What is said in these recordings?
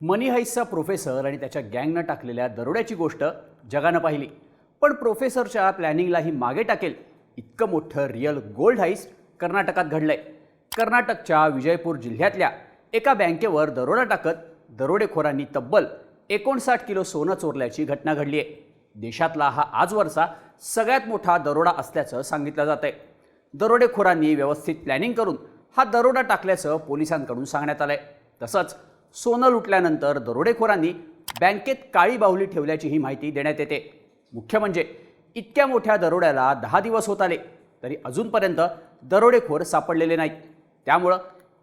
मनी हैसचा professor आणि त्याच्या गँगनं टाकलेल्या दरोड्याची गोष्ट जगानं पाहिली. पण प्रोफेसरच्या प्लॅनिंगलाही मागे टाकेल इतकं मोठं रिअल गोल्ड हाईस कर्नाटकात घडलंय. कर्नाटकच्या विजयपूर जिल्ह्यातल्या एका बँकेवर दरोडा टाकत दरोडेखोरांनी तब्बल एकोणसाठ किलो सोनं चोरल्याची घटना घडली आहे देशातला हा आजवरचा सगळ्यात मोठा दरोडा असल्याचं सांगितलं जात आहे दरोडेखोरांनी व्यवस्थित प्लॅनिंग करून हा दरोडा टाकल्याचं पोलिसांकडून सांगण्यात आलं आहे तसंच सोनं लुटल्यानंतर दरोडेखोरांनी बँकेत काळी बाहुली ठेवल्याची ही माहिती देण्यात येते. मुख्य म्हणजे इतक्या मोठ्या दरोड्याला दहा दिवस होत आले तरी अजूनपर्यंत दरोडेखोर सापडलेले नाहीत. त्यामुळं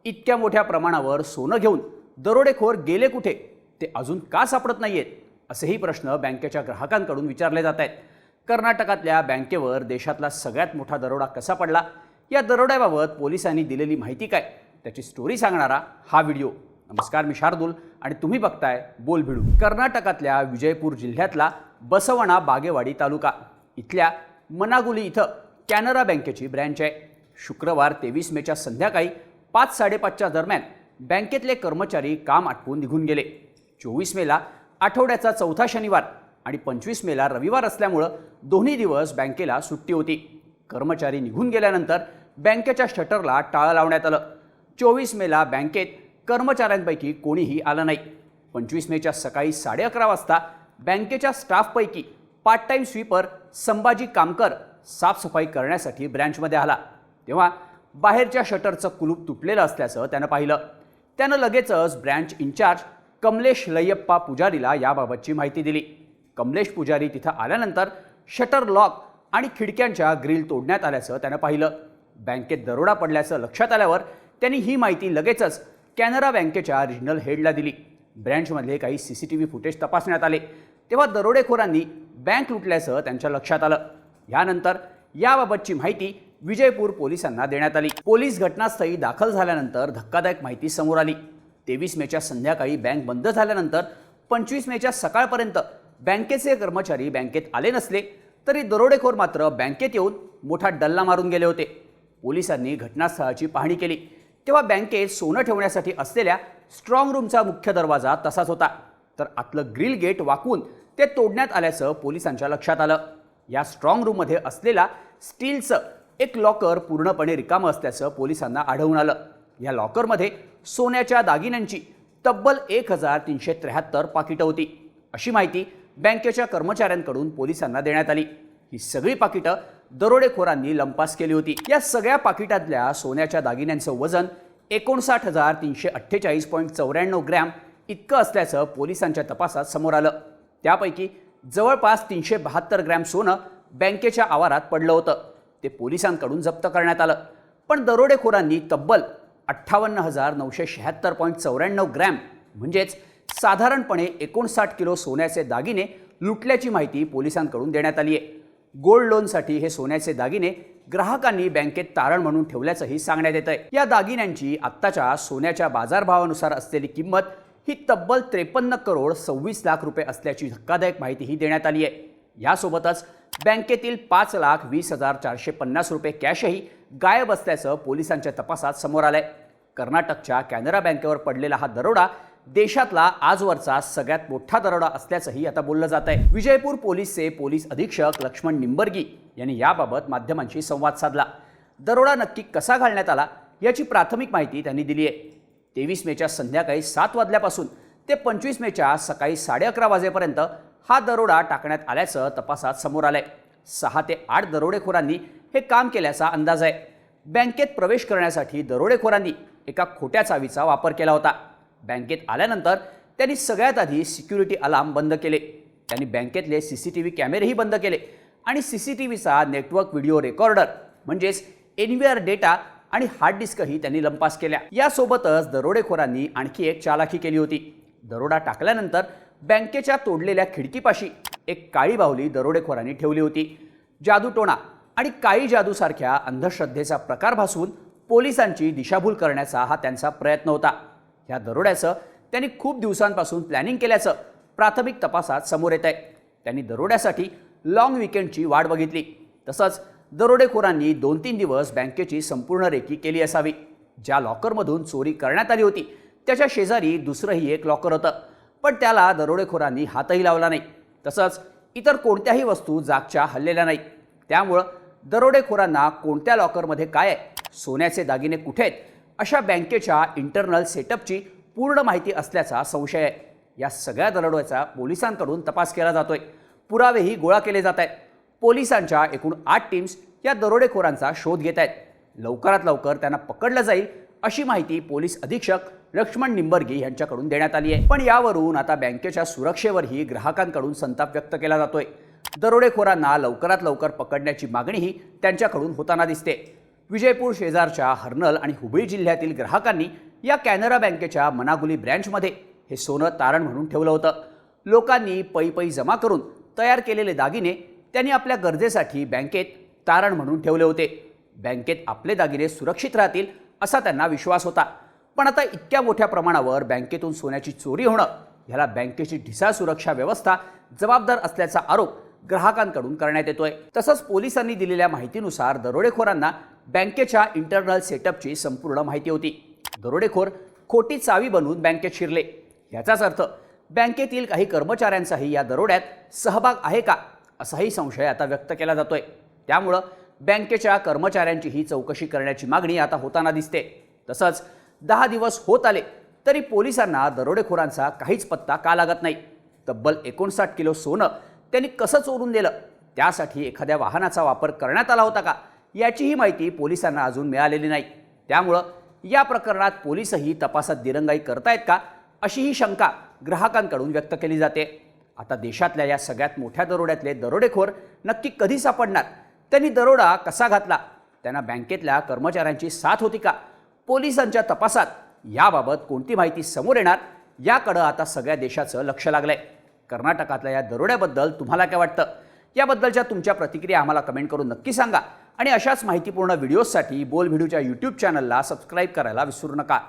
इतक्या मोठ्या प्रमाणावर सोनं घेऊन दरोडेखोर गेले कुठे ते अजून का सापडत नाही आहेत असेही प्रश्न बँकेच्या ग्राहकांकडून विचारले जात आहेत. कर्नाटकातल्या बँकेवर देशातला सगळ्यात मोठा दरोडा कसा पडला या दरोड्याबाबत पोलिसांनी दिलेली माहिती काय त्याची स्टोरी सांगणारा हा व्हिडिओ. नमस्कार मी शार्दूल आणि तुम्ही बघताय बोल भिडू. कर्नाटकातल्या विजयपूर जिल्ह्यातला बसवणा बागेवाडी तालुका. इथल्या मनागुली इथं कॅनरा बँकेची ब्रँच आहे. शुक्रवार तेवीस मेच्या संध्याकाळी पाच साडेपाचच्या दरम्यान बँकेतले कर्मचारी काम आटपून निघून गेले. चोवीस मेला आठवड्याचा चौथा शनिवार आणि पंचवीस मेला रविवार असल्यामुळं दोन्ही दिवस बँकेला सुट्टी होती. कर्मचारी निघून गेल्यानंतर बँकेच्या शटरला टाळं लावण्यात आलं. चोवीस मेला बँकेत कर्मचाऱ्यांपैकी कोणीही आलं नाही. पंचवीस मेच्या सकाळी साडे अकरा वाजता बँकेच्या स्टाफपैकी part time sweeper Sambhaji Kamkar साफसफाई करण्यासाठी ब्रँचमध्ये आला. तेव्हा बाहेरच्या शटरचं कुलूप तुटलेलं असल्याचं त्यानं पाहिलं. त्यानं लगेचच ब्रँच इन्चार्ज कमलेश लय्यप्पा पुजारीला याबाबतची माहिती दिली. कमलेश पुजारी तिथं आल्यानंतर शटर लॉक आणि खिडक्यांच्या ग्रिल तोडण्यात आल्याचं त्यानं पाहिलं. बँकेत दरोडा पडल्याचं लक्षात आल्यावर त्यांनी ही माहिती लगेचच कॅनरा बँकेच्या रिजनल हेडला दिली. ब्रँचमधले काही C C T V footage तपासण्यात आले. तेव्हा दरोडेखोरांनी बँक लुटल्याचं त्यांच्या लक्षात आलं. यानंतर याबाबतची माहिती विजयपूर पोलिसांना देण्यात आली. पोलीस घटनास्थळी दाखल झाल्यानंतर धक्कादायक माहिती समोर आली. तेवीस मेच्या संध्याकाळी बँक बंद झाल्यानंतर पंचवीस मेच्या सकाळपर्यंत बँकेचे कर्मचारी बँकेत आले नसले तरी दरोडेखोर मात्र बँकेत येऊन मोठा डल्ला मारून गेले होते. पोलिसांनी घटनास्थळाची पाहणी केली. तेव्हा बँकेत सोनं ठेवण्यासाठी असलेल्या स्ट्रॉंग रूमचा मुख्य दरवाजा तसाच होता. तर आतलं ग्रिल गेट वाकून ते तोडण्यात आल्याचं पोलिसांच्या लक्षात आलं. या स्ट्रॉंग रूममध्ये असलेला स्टीलचं एक लॉकर पूर्णपणे रिकामं असल्याचं पोलिसांना आढळून आलं. या लॉकरमध्ये सोन्याच्या दागिन्यांची तब्बल एक हजार तीनशे त्र्याहत्तर पाकिटं होती. अशी माहिती बँकेच्या कर्मचाऱ्यांकडून पोलिसांना देण्यात आली. ही सगळी पाकिटं दरोडेखोरांनी लंपास केली होती. या सगळ्या पाकिटातल्या सोन्याच्या दागिन्यांचं वजन एकोणसाठ हजार तीनशे अठ्ठेचाळीस पॉईंट चौऱ्याण्णव ग्रॅम इतकं असल्याचं पोलिसांच्या तपासात समोर आलं. त्यापैकी जवळपास तीनशे बहात्तर ग्रॅम सोनं बँकेच्या आवारात पडलं होतं. ते पोलिसांकडून जप्त करण्यात आलं. पण दरोडेखोरांनी तब्बल अठ्ठावन्न हजार नऊशे शहात्तर पॉईंट चौऱ्याण्णव ग्रॅम म्हणजेच साधारणपणे एकोणसाठ किलो सोन्याचे दागिने लुटल्याची माहिती पोलिसांकडून देण्यात आली आहे गोल्ड लोनसाठी हे सोन्याचे दागिने ग्राहकांनी बँकेत तारण म्हणून ठेवल्याचंही सांगण्यात येत आहे या दागिन्यांची आत्ताच्या सोन्याच्या बाजारभावानुसार असलेली किंमत ही तब्बल त्रेपन्न करोड सव्वीस लाख रुपये असल्याची धक्कादायक माहितीही देण्यात आली आहे यासोबतच बँकेतील पाच लाख वीस हजार चारशे पन्नास रुपये कॅशही गायब असल्याचं पोलिसांच्या तपासात समोर आलंय. कर्नाटकच्या कॅनरा बँकेवर पडलेला हा दरोडा देशातला आजवरचा सगळ्यात मोठा दरोडा असल्याचंही आता बोललं जात आहे विजयपूर पोलीसचे पोलीस अधीक्षक लक्ष्मण निंबर्गी यांनी याबाबत माध्यमांशी संवाद साधला. दरोडा नक्की कसा घालण्यात आला याची प्राथमिक माहिती त्यांनी दिली आहे तेवीस मेच्या संध्याकाळी सात वाजल्यापासून ते पंचवीस मेच्या सकाळी साडे अकरा वाजेपर्यंत हा दरोडा टाकण्यात आल्याचं तपासात समोर आलंय. सहा ते आठ दरोडेखोरांनी हे काम केल्याचा अंदाज आहे. बँकेत प्रवेश करण्यासाठी दरोडेखोरांनी एका खोट्या चावीचा वापर केला होता. बँकेत आल्यानंतर त्यांनी सगळ्यात आधी सिक्युरिटी अलार्म बंद केले. त्यांनी बँकेतले सी सी टी व्ही कॅमेरेही बंद केले आणि सी सी टी व्हीचा नेटवर्क व्हिडिओ रेकॉर्डर म्हणजेच एनव्हीआर डेटा आणि हार्ड डिस्कही त्यांनी लंपास केल्या. यासोबतच दरोडेखोरांनी आणखी एक चालाखी केली होती. दरोडा टाकल्यानंतर बँकेच्या तोडलेल्या खिडकीपाशी एक काळी बाहुली दरोडेखोरांनी ठेवली होती. जादूटोणा आणि काळी जादूसारख्या अंधश्रद्धेचा प्रकार भासून पोलिसांची दिशाभूल करण्याचा हा त्यांचा प्रयत्न होता. ह्या दरोड्याचं त्यांनी खूप दिवसांपासून प्लॅनिंग केल्याचं प्राथमिक तपासात समोर येत आहे त्यांनी दरोड्यासाठी लाँग विकेंडची वाट बघितली. तसंच दरोडेखोरांनी दोन तीन दिवस बँकेची संपूर्ण रेकी केली असावी. ज्या लॉकरमधून चोरी करण्यात आली होती त्याच्या शेजारी दुसरंही एक लॉकर होतं. पण त्याला दरोडेखोरांनी हातही लावला नाही. तसंच इतर कोणत्याही वस्तू जागच्या हल्लेल्या नाही. त्यामुळं दरोडेखोरांना कोणत्या लॉकरमध्ये काय आहे? सोन्याचे दागिने कुठे आहेत? अशा बँकेच्या इंटरनल सेटअपची पूर्ण माहिती असल्याचा संशय आहे. या सगळ्या दरोड्याचा पोलिसांकडून तपास केला जातोय. पुरावेही गोळा केले जात आहेत. पोलिसांच्या एकूण आठ टीम्स या दरोडेखोरांचा शोध घेत आहेत. लवकरात लवकर त्यांना पकडलं जाईल अशी माहिती पोलीस अधीक्षक लक्ष्मण निंबर्गी यांच्याकडून देण्यात आली आहे. पण यावरून आता बँकेच्या सुरक्षेवरही ग्राहकांकडून संताप व्यक्त केला जातोय. दरोडेखोरांना लवकरात लवकर पकडण्याची मागणीही त्यांच्याकडून होताना दिसते. विजयपूर शेजारच्या हर्नल आणि हुबळी जिल्ह्यातील ग्राहकांनी या कॅनरा बँकेच्या मनागुली ब्रँचमध्ये हे सोनं तारण म्हणून ठेवलं होतं. लोकांनी पै पै जमा करून तयार केलेले दागिने त्यांनी आपल्या गरजेसाठी बँकेत तारण म्हणून ठेवले होते. बँकेत आपले दागिने सुरक्षित राहतील असा त्यांना विश्वास होता. पण आता इतक्या मोठ्या प्रमाणावर बँकेतून सोन्याची चोरी होणं ह्याला बँकेची ढिसाळ सुरक्षा व्यवस्था जबाबदार असल्याचा आरोप ग्राहकांकडून करण्यात येतोय. तसंच पोलिसांनी दिलेल्या माहितीनुसार दरोडेखोरांना बँकेच्या इंटरनल सेटअपची संपूर्ण माहिती होती. दरोडेखोर खोटी चावी बनवून बँकेत शिरले. याचाच अर्थ बँकेतील काही कर्मचाऱ्यांचाही या दरोड्यात सहभाग आहे का असाही संशय आता व्यक्त केला जातोय. त्यामुळं बँकेच्या कर्मचाऱ्यांचीही चौकशी करण्याची मागणी आता होताना दिसते. तसंच दहा दिवस होत आले तरी पोलिसांना दरोडेखोरांचा काहीच पत्ता का लागत नाही. तब्बल एकोणसाठ किलो सोनं त्यांनी कसं चोरून दिलं त्यासाठी एखाद्या वाहनाचा वापर करण्यात आला होता का? याचीही माहिती पोलिसांना अजून मिळालेली नाही. त्यामुळं या प्रकरणात पोलीसही तपासात दिरंगाई करतायत का? अशीही शंका ग्राहकांकडून व्यक्त केली जाते. आता देशातल्या या सगळ्यात मोठ्या दरोड्यातले दरोडेखोर नक्की कधी सापडणार? त्यांनी दरोडा कसा घातला? त्यांना बँकेतल्या कर्मचाऱ्यांची साथ होती का? पोलिसांच्या तपासात याबाबत कोणती माहिती समोर येणार? याकडं आता सगळ्या देशाचं लक्ष लागलं आहे कर्नाटकातल्या या दरोड्याबद्दल तुम्हाला काय वाटतं? याबद्दलच्या तुमच्या प्रतिक्रिया आम्हाला कमेंट करून नक्की सांगा. आणि अशाच माहितीपूर्ण व्हिडिओजसाठी बोल व्हिडिओच्या यूट्यूब चॅनलला सबस्क्राईब करायला विसरू नका.